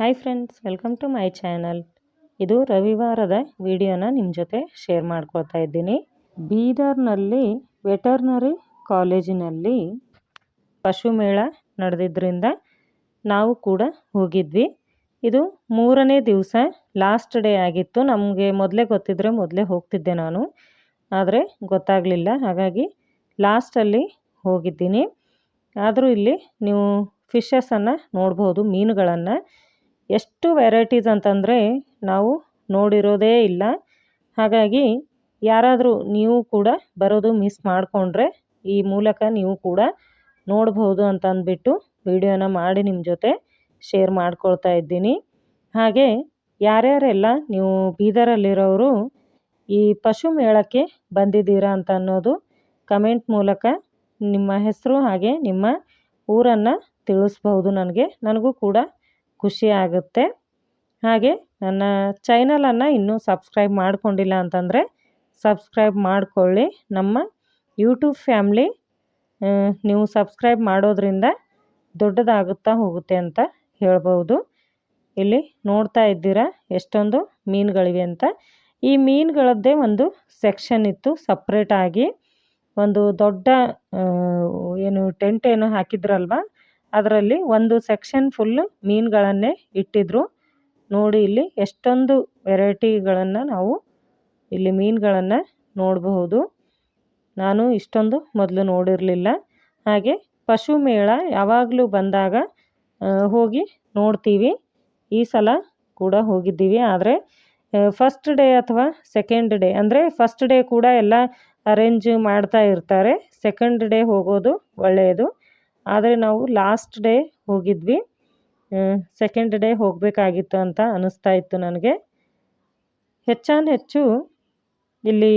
Hi friends welcome to my channel ಇದು ರವಿವಾರದ ವಿಡಿಯೋನ ನಿಮ್ಮ ಜೊತೆ ಶೇರ್ ಮಾಡ್ಕೊಳ್ತಾ ಇದ್ದೀನಿ. ಬೀದರ್ನಲ್ಲಿ ವೆಟರ್ನರಿ ಕಾಲೇಜಿನಲ್ಲಿ ಪಶು ಮೇಳ ನಡೆದಿದ್ದರಿಂದ ನಾವು ಕೂಡ ಹೋಗಿದ್ವಿ. ಇದು ಮೂರನೇ ದಿವಸ ಲಾಸ್ಟ್ ಡೇ ಆಗಿತ್ತು. ನಮಗೆ ಮೊದಲೇ ಗೊತ್ತಿದ್ದರೆ ಮೊದಲೇ ಹೋಗ್ತಿದ್ದೆ ನಾನು. ಆದರೆ ಗೊತ್ತಾಗಲಿಲ್ಲ. ಹಾಗಾಗಿ ಲಾಸ್ಟಲ್ಲಿ ಹೋಗಿದ್ದೀನಿ. ಆದರೂ ಇಲ್ಲಿ ನೀವು ಫಿಶಸನ್ನು ನೋಡ್ಬೋದು, ಮೀನುಗಳನ್ನು. ಎಷ್ಟು ವೆರೈಟೀಸ್ ಅಂತಂದರೆ ನಾವು ನೋಡಿರೋದೇ ಇಲ್ಲ. ಹಾಗಾಗಿ ಯಾರಾದರೂ ನೀವು ಕೂಡ ಬರೋದು ಮಿಸ್ ಮಾಡಿಕೊಂಡ್ರೆ ಈ ಮೂಲಕ ನೀವು ಕೂಡ ನೋಡ್ಬೋದು ಅಂತ ಅಂದ್ಬಿಟ್ಟು ವಿಡಿಯೋನ ಮಾಡಿ ನಿಮ್ಮ ಜೊತೆ ಶೇರ್ ಮಾಡ್ಕೊಳ್ತಾ ಇದ್ದೀನಿ. ಹಾಗೆ ಯಾರ್ಯಾರೆಲ್ಲ ನೀವು ಬೀದರಲ್ಲಿರೋರು ಈ ಪಶು ಮೇಳಕ್ಕೆ ಬಂದಿದ್ದೀರಾ ಅಂತ ಅನ್ನೋದು ಕಮೆಂಟ್ ಮೂಲಕ ನಿಮ್ಮ ಹೆಸರು ಹಾಗೆ ನಿಮ್ಮ ಊರನ್ನು ತಿಳಿಸ್ಬಹುದು ನನಗೆ. ನನಗೂ ಕೂಡ ಖುಷಿ ಆಗುತ್ತೆ ಹಾಗೆ ನನ್ನ ಚಾನಲನ್ನು ಇನ್ನೂ ಸಬ್ಸ್ಕ್ರೈಬ್ ಮಾಡಿಕೊಂಡಿಲ್ಲ ಅಂತಂದರೆ ಸಬ್ಸ್ಕ್ರೈಬ್ ಮಾಡಿಕೊಳ್ಳಿ. ನಮ್ಮ ಯೂಟ್ಯೂಬ್ ಫ್ಯಾಮ್ಲಿ ನೀವು ಸಬ್ಸ್ಕ್ರೈಬ್ ಮಾಡೋದ್ರಿಂದ ದೊಡ್ಡದಾಗುತ್ತಾ ಹೋಗುತ್ತೆ ಅಂತ ಹೇಳ್ಬೋದು. ಇಲ್ಲಿ ನೋಡ್ತಾ ಇದ್ದೀರಾ ಎಷ್ಟೊಂದು ಮೀನುಗಳಿವೆ ಅಂತ. ಈ ಮೀನುಗಳದ್ದೇ ಒಂದು ಸೆಕ್ಷನ್ ಇತ್ತು, ಸಪ್ರೇಟಾಗಿ. ಒಂದು ದೊಡ್ಡ ಏನು ಟೆಂಟ್ ಏನು ಹಾಕಿದ್ರಲ್ವ? ಅದರಲ್ಲಿ ಒಂದು ಸೆಕ್ಷನ್ ಫುಲ್ಲು ಮೀನುಗಳನ್ನೇ ಇಟ್ಟಿದ್ರು. ನೋಡಿ ಇಲ್ಲಿ ಎಷ್ಟೊಂದು ವೆರೈಟಿಗಳನ್ನು ನಾವು ಇಲ್ಲಿ ಮೀನುಗಳನ್ನು ನೋಡಬಹುದು. ನಾನು ಇಷ್ಟೊಂದು ಮೊದಲು ನೋಡಿರಲಿಲ್ಲ. ಹಾಗೆ ಪಶು ಮೇಳ ಯಾವಾಗಲೂ ಬಂದಾಗ ಹೋಗಿ ನೋಡ್ತೀವಿ. ಈ ಸಲ ಕೂಡ ಹೋಗಿದ್ದೀವಿ. ಆದರೆ ಫಸ್ಟ್ ಡೇ ಅಥವಾ ಸೆಕೆಂಡ್ ಡೇ ಅಂದರೆ ಫಸ್ಟ್ ಡೇ ಕೂಡ ಎಲ್ಲ ಅರೇಂಜ್ ಮಾಡ್ತಾ ಇರ್ತಾರೆ. ಸೆಕೆಂಡ್ ಡೇ ಹೋಗೋದು ಒಳ್ಳೆಯದು. ಆದರೆ ನಾವು ಲಾಸ್ಟ್ ಡೇ ಹೋಗಿದ್ವಿ. ಸೆಕೆಂಡ್ ಡೇ ಹೋಗಬೇಕಾಗಿತ್ತು ಅಂತ ಅನ್ನಿಸ್ತಾ ಇತ್ತು ನನಗೆ. ಹೆಚ್ಚಾನ್ ಹೆಚ್ಚು ಇಲ್ಲಿ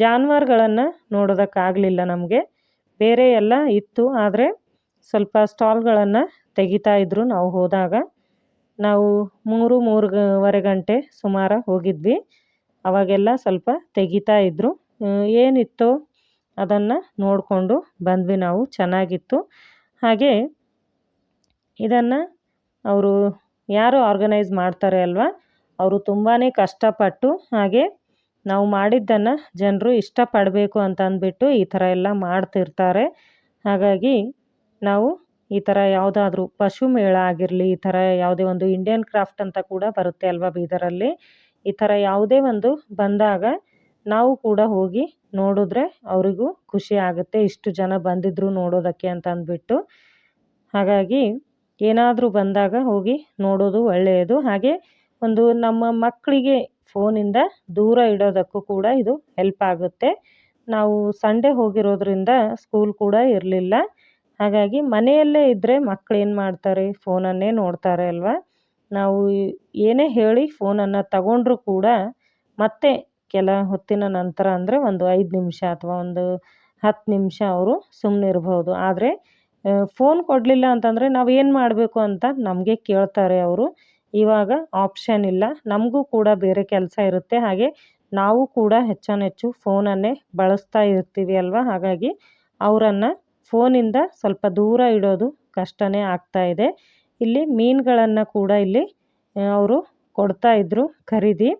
ಜಾನುವಾರುಗಳನ್ನು ನೋಡೋದಕ್ಕಾಗಲಿಲ್ಲ ನಮಗೆ. ಬೇರೆ ಎಲ್ಲ ಇತ್ತು, ಆದರೆ ಸ್ವಲ್ಪ ಸ್ಟಾಲ್ಗಳನ್ನು ತೆಗಿತಾ ಇದ್ದರು ನಾವು ಹೋದಾಗ. ನಾವು ಮೂರು, ಮೂರುವರೆ ಗಂಟೆ ಸುಮಾರು ಹೋಗಿದ್ವಿ. ಅವಾಗೆಲ್ಲ ಸ್ವಲ್ಪ ತೆಗಿತಾ ಇದ್ರು. ಏನಿತ್ತೋ ಅದನ್ನು ನೋಡಿಕೊಂಡು ಬಂದ್ವಿ ನಾವು, ಚೆನ್ನಾಗಿತ್ತು. ಹಾಗೆ ಇದನ್ನು ಅವರು ಯಾರು ಆರ್ಗನೈಸ್ ಮಾಡ್ತಾರೆ ಅಲ್ವಾ? ಅವರು ತುಂಬಾ ಕಷ್ಟಪಟ್ಟು ಹಾಗೆ ನಾವು ಮಾಡಿದ್ದನ್ನು ಜನರು ಇಷ್ಟಪಡಬೇಕು ಅಂತ ಅಂದ್ಬಿಟ್ಟು ಈ ಥರ ಎಲ್ಲ ಮಾಡ್ತಿರ್ತಾರೆ. ಹಾಗಾಗಿ ನಾವು ಈ ಥರ ಯಾವುದಾದ್ರೂ ಪಶು ಮೇಳ ಆಗಿರಲಿ, ಈ ಥರ ಯಾವುದೇ ಒಂದು ಇಂಡಿಯನ್ ಕ್ರಾಫ್ಟ್ ಅಂತ ಕೂಡ ಬರುತ್ತೆ ಅಲ್ವಾ ಬೀದರಲ್ಲಿ? ಈ ಥರ ಯಾವುದೇ ಒಂದು ಬಂದಾಗ ನಾವು ಕೂಡ ಹೋಗಿ ನೋಡಿದ್ರೆ ಅವರಿಗೂ ಖುಷಿ ಆಗುತ್ತೆ. ಇಷ್ಟು ಜನ ಬಂದಿದ್ರು ನೋಡೋದಕ್ಕೆ ಅಂತ ಅಂದ್ಬಿಟ್ಟು. ಹಾಗಾಗಿ ಏನಾದರೂ ಬಂದಾಗ ಹೋಗಿ ನೋಡೋದು ಒಳ್ಳೆಯದು. ಹಾಗೆ ಒಂದು ನಮ್ಮ ಮಕ್ಕಳಿಗೆ ಫೋನಿಂದ ದೂರ ಇಡೋದಕ್ಕೂ ಕೂಡ ಇದು ಹೆಲ್ಪ್ ಆಗುತ್ತೆ. ನಾವು ಸಂಡೇ ಹೋಗಿರೋದ್ರಿಂದ ಸ್ಕೂಲ್ ಕೂಡ ಇರಲಿಲ್ಲ. ಹಾಗಾಗಿ ಮನೆಯಲ್ಲೇ ಇದ್ದರೆ ಮಕ್ಕಳು ಏನು ಮಾಡ್ತಾರೆ? ಫೋನನ್ನೇ ನೋಡ್ತಾರೆ ಅಲ್ವಾ? ನಾವು ಏನೇ ಹೇಳಿ ಫೋನನ್ನು ತಗೊಂಡ್ರೂ ಕೂಡ ಮತ್ತೆ ಕೆಲ ಹೊತ್ತಿನ ನಂತರ ಅಂದರೆ ಒಂದು ಐದು ನಿಮಿಷ ಅಥವಾ ಒಂದು ಹತ್ತು ನಿಮಿಷ ಅವರು ಸುಮ್ಮನೆ ಇರ್ಬೋದು ಆದರೆ ಫೋನ್ ಕೊಡಲಿಲ್ಲ ಅಂತಂದರೆ ನಾವು ಏನು ಮಾಡಬೇಕು ಅಂತ ನಮಗೆ ಕೇಳ್ತಾರೆ ಅವರು. ಇವಾಗ ಆಪ್ಷನ್ ಇಲ್ಲ. ನಮಗೂ ಕೂಡ ಬೇರೆ ಕೆಲಸ ಇರುತ್ತೆ. ಹಾಗೆ ನಾವು ಕೂಡ ಹೆಚ್ಚಾನೆಚ್ಚು ಫೋನನ್ನೇ ಬಳಸ್ತಾ ಇರ್ತೀವಿ ಅಲ್ವಾ? ಹಾಗಾಗಿ ಅವರನ್ನು ಫೋನಿಂದ ಸ್ವಲ್ಪ ದೂರ ಇಡೋದು ಕಷ್ಟನೇ ಆಗ್ತಾ ಇದೆ. ಇಲ್ಲಿ ಮೀನುಗಳನ್ನು ಕೂಡ ಇಲ್ಲಿ ಅವರು ಕೊಡ್ತಾ ಇದ್ದರು ಖರೀದಿ.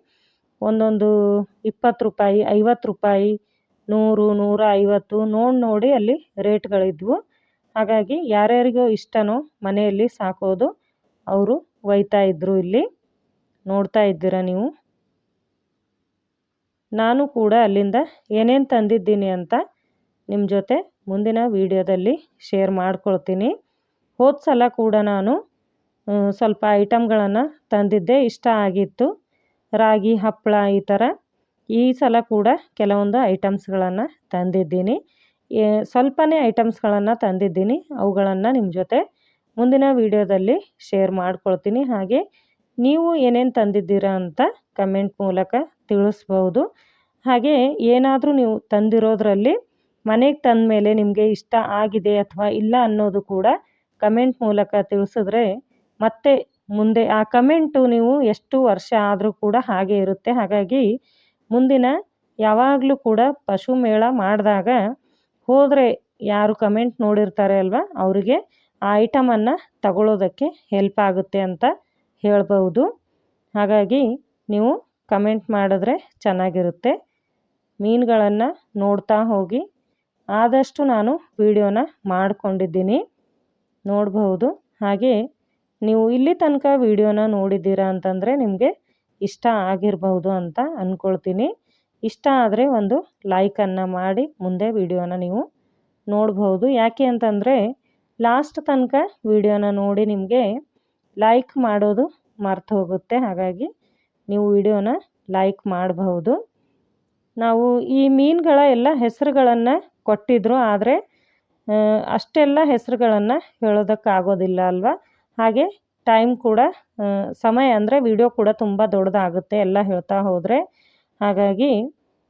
ಒಂದೊಂದು ಇಪ್ಪತ್ತು ರೂಪಾಯಿ, ಐವತ್ತು ರೂಪಾಯಿ, ನೂರು, ನೂರ ಐವತ್ತು ನೋಡಿ ನೋಡಿ ಅಲ್ಲಿ ರೇಟ್ಗಳಿದ್ವು. ಹಾಗಾಗಿ ಯಾರ್ಯಾರಿಗೋ ಇಷ್ಟನೋ ಮನೆಯಲ್ಲಿ ಸಾಕೋದು ಅವರು ಒಯ್ತಾ ಇದ್ದರು ಇಲ್ಲಿ. ನೋಡ್ತಾ ಇದ್ದೀರಾ ನೀವು? ನಾನು ಕೂಡ ಅಲ್ಲಿಂದ ಏನೇನು ತಂದಿದ್ದೀನಿ ಅಂತ ನಿಮ್ಮ ಜೊತೆ ಮುಂದಿನ ವಿಡಿಯೋದಲ್ಲಿ ಶೇರ್ ಮಾಡ್ಕೊಳ್ತೀನಿ. ಹೋದ ಸಲ ಕೂಡ ನಾನು ಸ್ವಲ್ಪ ಐಟಮ್ಗಳನ್ನು ತಂದಿದ್ದೆ ಇಷ್ಟ ಆಗಿತ್ತು. ರಾಗಿ, ಹಪ್ಪಳ ಈ ಥರ ಈ ಸಲ ಕೂಡ ಕೆಲವೊಂದು ಐಟಮ್ಸ್ಗಳನ್ನು ತಂದಿದ್ದೀನಿ. ಸ್ವಲ್ಪನೇ ಐಟಮ್ಸ್ಗಳನ್ನು ತಂದಿದ್ದೀನಿ. ಅವುಗಳನ್ನು ನಿಮ್ಮ ಜೊತೆ ಮುಂದಿನ ವಿಡಿಯೋದಲ್ಲಿ ಶೇರ್ ಮಾಡ್ಕೊಳ್ತೀನಿ. ಹಾಗೆ ನೀವು ಏನೇನು ತಂದಿದ್ದೀರಾ ಅಂತ ಕಮೆಂಟ್ ಮೂಲಕ ತಿಳಿಸ್ಬೋದು. ಹಾಗೆ ಏನಾದರೂ ನೀವು ತಂದಿರೋದ್ರಲ್ಲಿ ಮನೆಗೆ ತಂದ ಮೇಲೆ ನಿಮಗೆ ಇಷ್ಟ ಆಗಿದೆ ಅಥವಾ ಇಲ್ಲ ಅನ್ನೋದು ಕೂಡ ಕಮೆಂಟ್ ಮೂಲಕ ತಿಳಿಸಿದ್ರೆ ಮತ್ತೆ ಮುಂದೆ ಆ ಕಮೆಂಟು ನೀವು ಎಷ್ಟು ವರ್ಷ ಆದರೂ ಕೂಡ ಹಾಗೆ ಇರುತ್ತೆ. ಹಾಗಾಗಿ ಮುಂದಿನ ಯಾವಾಗಲೂ ಕೂಡ ಪಶು ಮೇಳ ಮಾಡಿದಾಗ ಹೋದರೆ ಯಾರು ಕಮೆಂಟ್ ನೋಡಿರ್ತಾರೆ ಅಲ್ವಾ, ಅವರಿಗೆ ಆ ಐಟಮನ್ನು ತಗೊಳ್ಳೋದಕ್ಕೆ ಹೆಲ್ಪ್ ಆಗುತ್ತೆ ಅಂತ ಹೇಳ್ಬೋದು ಹಾಗಾಗಿ ನೀವು ಕಮೆಂಟ್ ಮಾಡಿದ್ರೆ ಚೆನ್ನಾಗಿರುತ್ತೆ. ಮೀನುಗಳನ್ನು ನೋಡ್ತಾ ಹೋಗಿ ಆದಷ್ಟು ನಾನು ವಿಡಿಯೋನ ಮಾಡಿಕೊಂಡಿದ್ದೀನಿ. ನೋಡಬಹುದು. ಹಾಗೆ ನೀವು ಇಲ್ಲಿ ತನಕ ವಿಡಿಯೋನ ನೋಡಿದ್ದೀರಾ ಅಂತಂದರೆ ನಿಮಗೆ ಇಷ್ಟ ಆಗಿರಬಹುದು ಅಂತ ಅಂದ್ಕೊಳ್ತೀನಿ ಇಷ್ಟ ಆದರೆ ಒಂದು ಲೈಕನ್ನು ಮಾಡಿ ಮುಂದೆ ವಿಡಿಯೋನ ನೀವು ನೋಡ್ಬೋದು ಯಾಕೆ ಅಂತಂದರೆ ಲಾಸ್ಟ್ ತನಕ ವಿಡಿಯೋನ ನೋಡಿ ನಿಮಗೆ ಲೈಕ್ ಮಾಡೋದು ಮರ್ತು ಹೋಗುತ್ತೆ. ಹಾಗಾಗಿ ನೀವು ವಿಡಿಯೋನ ಲೈಕ್ ಮಾಡಬಹುದು. ನಾವು ಈ ಮೀನುಗಳ ಎಲ್ಲ ಹೆಸರುಗಳನ್ನು ಕೊಟ್ಟಿದ್ರು ಆದರೆ ಅಷ್ಟೆಲ್ಲ ಹೆಸರುಗಳನ್ನು ಹೇಳೋದಕ್ಕಾಗೋದಿಲ್ಲ ಅಲ್ವಾ? ಹಾಗೆ ಟೈಮ್ ಕೂಡ ಸಮಯ ಅಂದರೆ ವಿಡಿಯೋ ಕೂಡ ತುಂಬ ದೊಡ್ಡದಾಗುತ್ತೆ, ಎಲ್ಲ ಹೇಳ್ತಾ ಹೋದರೆ. ಹಾಗಾಗಿ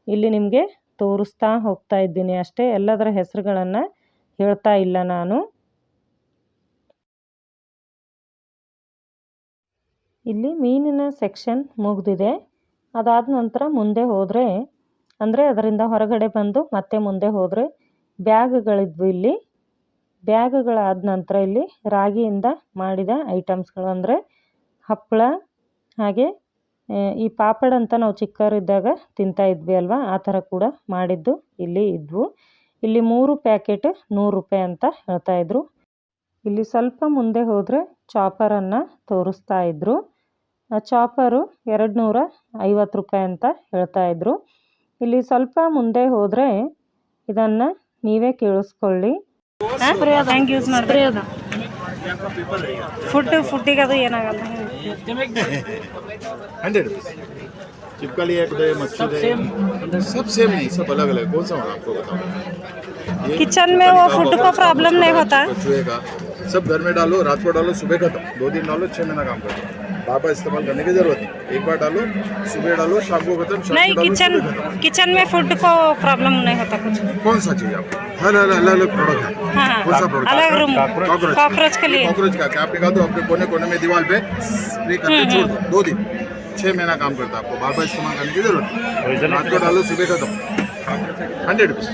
ಇಲ್ಲಿ ನಿಮಗೆ ತೋರಿಸ್ತಾ ಹೋಗ್ತಾ ಇದ್ದೀನಿ ಅಷ್ಟೇ, ಎಲ್ಲದರ ಹೆಸರುಗಳನ್ನು ಹೇಳ್ತಾ ಇಲ್ಲ ನಾನು. ಇಲ್ಲಿ ಮೀನಿನ ಸೆಕ್ಷನ್ ಮುಗಿದಿದೆ, ಅದಾದ ನಂತರ ಮುಂದೆ ಹೋದರೆ, ಅಂದರೆ ಅದರಿಂದ ಹೊರಗಡೆ ಬಂದು ಮತ್ತೆ ಮುಂದೆ ಹೋದರೆ ಬ್ಯಾಗ್ಗಳಿದ್ವು ಇಲ್ಲಿ. ಬ್ಯಾಗ್ಗಳಾದ ನಂತರ ಇಲ್ಲಿ ರಾಗಿಯಿಂದ ಮಾಡಿದ ಐಟಮ್ಸ್ಗಳು. ಅಂದರೆ ಹಪ್ಪಳ, ಹಾಗೆ ಈ ಪಾಪಡ್ ಅಂತ ನಾವು ಚಿಕ್ಕವರಿದ್ದಾಗ ತಿಂತಾ ಇದ್ವಿ ಅಲ್ವಾ? ಆ ಥರ ಕೂಡ ಮಾಡಿದ್ದು ಇಲ್ಲಿ ಇದ್ವು. ಇಲ್ಲಿ ಮೂರು ಪ್ಯಾಕೆಟ್ ನೂರು ರೂಪಾಯಿ ಅಂತ ಹೇಳ್ತಾ ಇದ್ರು. ಇಲ್ಲಿ ಸ್ವಲ್ಪ ಮುಂದೆ ಹೋದರೆ ಚಾಪರನ್ನು ತೋರಿಸ್ತಾ ಇದ್ರು. ಆ ಚಾಪರು ಎರಡು ನೂರ ಐವತ್ತು ರೂಪಾಯಿ ಅಂತ ಹೇಳ್ತಾ ಇದ್ರು. ಇಲ್ಲಿ ಸ್ವಲ್ಪ ಮುಂದೆ ಹೋದರೆ ಇದನ್ನು ನೀವೇ ಕೇಳಿಸ್ಕೊಳ್ಳಿ. ಹೆಂಗೆ ಯೂಸ್ ಮಾಡ್ರಿ ಅದು ಫುಡ್ ಫುಡ್ಡಿಗೆ ಅದು ಏನಾಗಲ್ಲ हंड्रेड चिपकली है कुछ मच्छर है सब सेम नहीं सब अलग अलग कौन सा होगा आपको बताओ ये किचन में वो फूड को प्रॉब्लम नहीं होता चूहे का सब घर में डालो रात को डालो सुबह खत्म दो दिन डालो छह महीना काम करो बार बार इस्तेमाल करने की ज़रूरत है एक बार डालो सुबह डालो शाम को खत्म नहीं किचन किचन में फ़ूड को प्रॉब्लम नहीं होता कुछ। कौन सा चाहिए आपको? हर हर अलग अलग प्रोडक्ट है। हाँ कौन सा हाँ प्रोडक्ट अलग रूम कॉकरोच। के लिए। कॉकरोच का क्या आपने कहा तो अपने कोने कोने में दीवार पे स्प्रे करके छोड़ दो। दो दिन। छह महीना काम करता है आपको। बार बार इस्तेमाल करने की ज़रूरत नहीं। रात को डालो सुबह खत्म। हंड्रेड रुपीज़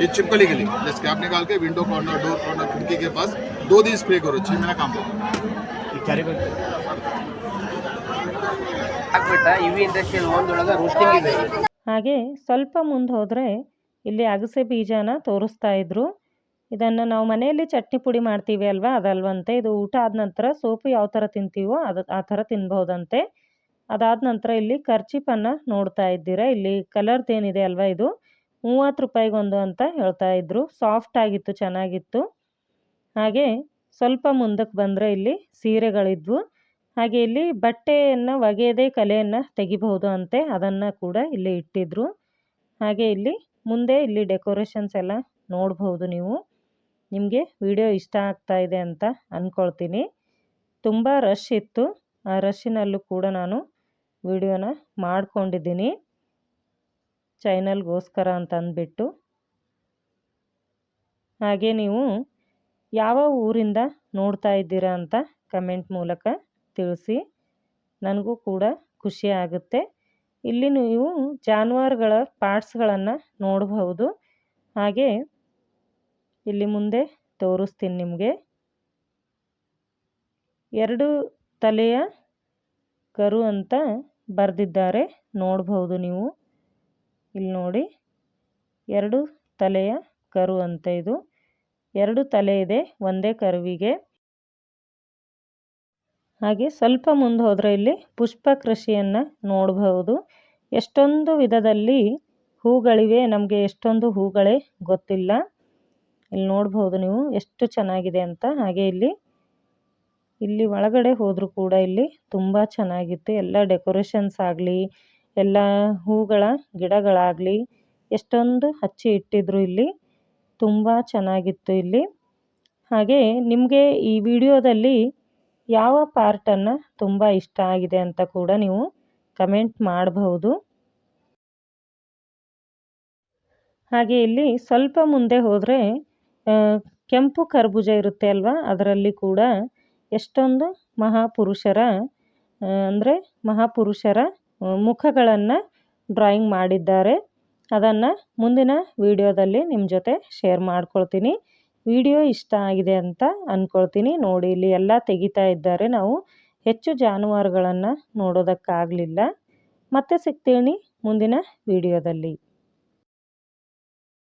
ये चिपकली के लिए। जैसे कि आप निकाल के विंडो कॉर्नर डोर कॉर्नर खिड़की के पास दो दिन स्प्रे करो छह महीना काम करो। ಹಾಕ್ಬಿಟ್ಟ ಯು ವಿ ಇಂಡಸ್ಟ್ರಿಯಲ್ ಒಂದೊಳಗೆ ರೋಸ್ಟಿಂಗ್ ಇದೆ. ಹಾಗೆ ಸ್ವಲ್ಪ ಮುಂದೆ ಹೋದರೆ ಇಲ್ಲಿ ಅಗಸೆ ಬೀಜನ ತೋರಿಸ್ತಾ ಇದ್ರು. ಇದನ್ನು ನಾವು ಮನೆಯಲ್ಲಿ ಚಟ್ನಿ ಪುಡಿ ಮಾಡ್ತೀವಿ ಅಲ್ವಾ ಅದಲ್ವಂತೆ. ಇದು ಊಟ ಆದ ನಂತರ ಸೋಪು ಯಾವ ಥರ ತಿಂತೀವೋ ಅದು ಆ ಥರ ತಿನ್ಬೋದಂತೆ ಅದಾದ ನಂತರ ಇಲ್ಲಿ ಖರ್ಚಿಪನ್ನು ನೋಡ್ತಾ ಇದ್ದೀರಾ. ಇಲ್ಲಿ ಕಲರ್ದೇನಿದೆ ಅಲ್ವಾ ಇದು? ಮೂವತ್ತು ರೂಪಾಯಿಗೊಂದು ಅಂತ ಹೇಳ್ತಾ ಇದ್ರು. ಸಾಫ್ಟ್ ಆಗಿತ್ತು ಚೆನ್ನಾಗಿತ್ತು. ಹಾಗೆ ಸ್ವಲ್ಪ ಮುಂದಕ್ಕೆ ಬಂದರೆ ಇಲ್ಲಿ ಸೀರೆಗಳಿದ್ವು. ಹಾಗೆ ಇಲ್ಲಿ ಬಟ್ಟೆಯನ್ನು ಒಗೆಯದೇ ಕಲೆಯನ್ನು ತೆಗಿಬಹುದು ಅಂತೆ ಅದನ್ನು ಕೂಡ ಇಲ್ಲಿ ಇಟ್ಟಿದ್ರು. ಹಾಗೆ ಇಲ್ಲಿ ಮುಂದೆ ಇಲ್ಲಿ ಡೆಕೋರೇಷನ್ಸ್ ಎಲ್ಲ ನೋಡಬಹುದು ನೀವು. ನಿಮಗೆ ವಿಡಿಯೋ ಇಷ್ಟ ಆಗ್ತಾ ಇದೆ ಅಂತ ಅಂದ್ಕೊಳ್ತೀನಿ ತುಂಬ ರಶ್ ಇತ್ತು. ಆ ರಶ್ಶಿನಲ್ಲೂ ಕೂಡ ನಾನು ವಿಡಿಯೋನ ಮಾಡ್ಕೊಂಡಿದ್ದೀನಿ. ಚೈನಲ್ಗೋಸ್ಕರ ಅಂತ ಅಂದ್ಬಿಟ್ಟು ಹಾಗೆ ನೀವು ಯಾವ ಊರಿಂದ ನೋಡ್ತಾ ಇದ್ದೀರಾ ಅಂತ ಕಮೆಂಟ್ ಮೂಲಕ ತಿಳಿಸಿ. ನನಗೂ ಕೂಡ ಖುಷಿ ಆಗುತ್ತೆ. ಇಲ್ಲಿ ನೀವು ಜಾನುವಾರುಗಳ ಪಾರ್ಟ್ಸ್ಗಳನ್ನು ನೋಡಬಹುದು. ಹಾಗೆ ಇಲ್ಲಿ ಮುಂದೆ ತೋರಿಸ್ತೀನಿ ನಿಮಗೆ. ಎರಡು ತಲೆಯ ಕರು ಅಂತ ಬರೆದಿದ್ದಾರೆ. ನೋಡಬಹುದು ನೀವು. ಇಲ್ಲಿ ನೋಡಿ. ಎರಡು ತಲೆಯ ಕರು ಅಂತ ಇದು. ಎರಡು ತಲೆ ಇದೆ, ಒಂದೇ ಕರುವಿಗೆ. ಹಾಗೆ ಸ್ವಲ್ಪ ಮುಂದೆ ಹೋದರೆ ಇಲ್ಲಿ ಪುಷ್ಪ ಕೃಷಿಯನ್ನು ನೋಡಬಹುದು. ಎಷ್ಟೊಂದು ವಿಧದಲ್ಲಿ ಹೂಗಳಿವೆ, ನಮಗೆ ಎಷ್ಟೊಂದು ಹೂಗಳೇ ಗೊತ್ತಿಲ್ಲ. ಇಲ್ಲಿ ನೋಡಬಹುದು ನೀವು ಎಷ್ಟು ಚೆನ್ನಾಗಿದೆ ಅಂತ. ಹಾಗೆ ಇಲ್ಲಿ ಇಲ್ಲಿ ಒಳಗಡೆ ಹೋದರೂ ಕೂಡ ಇಲ್ಲಿ ತುಂಬ ಚೆನ್ನಾಗಿತ್ತು. ಎಲ್ಲ ಡೆಕೋರೇಷನ್ಸ್ ಆಗಲಿ, ಎಲ್ಲ ಹೂಗಳ ಗಿಡಗಳಾಗಲಿ, ಎಷ್ಟೊಂದು ಹಚ್ಚಿ ಇಟ್ಟಿದ್ರು ಇಲ್ಲಿ. ತುಂಬ ಚೆನ್ನಾಗಿತ್ತು ಇಲ್ಲಿ. ಹಾಗೆ ನಿಮಗೆ ಈ ವಿಡಿಯೋದಲ್ಲಿ ಯಾವ ಪಾರ್ಟನ್ನು ತುಂಬ ಇಷ್ಟ ಆಗಿದೆ ಅಂತ ಕೂಡ ನೀವು ಕಮೆಂಟ್ ಮಾಡಬಹುದು. ಹಾಗೆ ಇಲ್ಲಿ ಸ್ವಲ್ಪ ಮುಂದೆ ಹೋದರೆ ಕೆಂಪು ಕರ್ಬೂಜ ಇರುತ್ತೆ ಅಲ್ವಾ? ಅದರಲ್ಲಿ ಕೂಡ ಎಷ್ಟೊಂದು ಮಹಾಪುರುಷರ ಅಂದರೆ ಮಹಾಪುರುಷರ ಮುಖಗಳನ್ನು ಡ್ರಾಯಿಂಗ್ ಮಾಡಿದ್ದಾರೆ. ಅದನ್ನು ಮುಂದಿನ ವಿಡಿಯೋದಲ್ಲಿ ನಿಮ್ಮ ಜೊತೆ ಶೇರ್ ಮಾಡ್ಕೊಳ್ತೀನಿ. ವಿಡಿಯೋ ಇಷ್ಟ ಆಗಿದೆ ಅಂತ ಅಂದ್ಕೊಳ್ತೀನಿ ನೋಡಿ, ಇಲ್ಲಿ ಎಲ್ಲ ತೆಗಿತಾ ಇದ್ದಾರೆ. ನಾವು ಹೆಚ್ಚು ಜಾನುವಾರುಗಳನ್ನು ನೋಡೋದಕ್ಕಾಗಲಿಲ್ಲ. ಮತ್ತೆ ಸಿಗ್ತೀನಿ ಮುಂದಿನ ವಿಡಿಯೋದಲ್ಲಿ.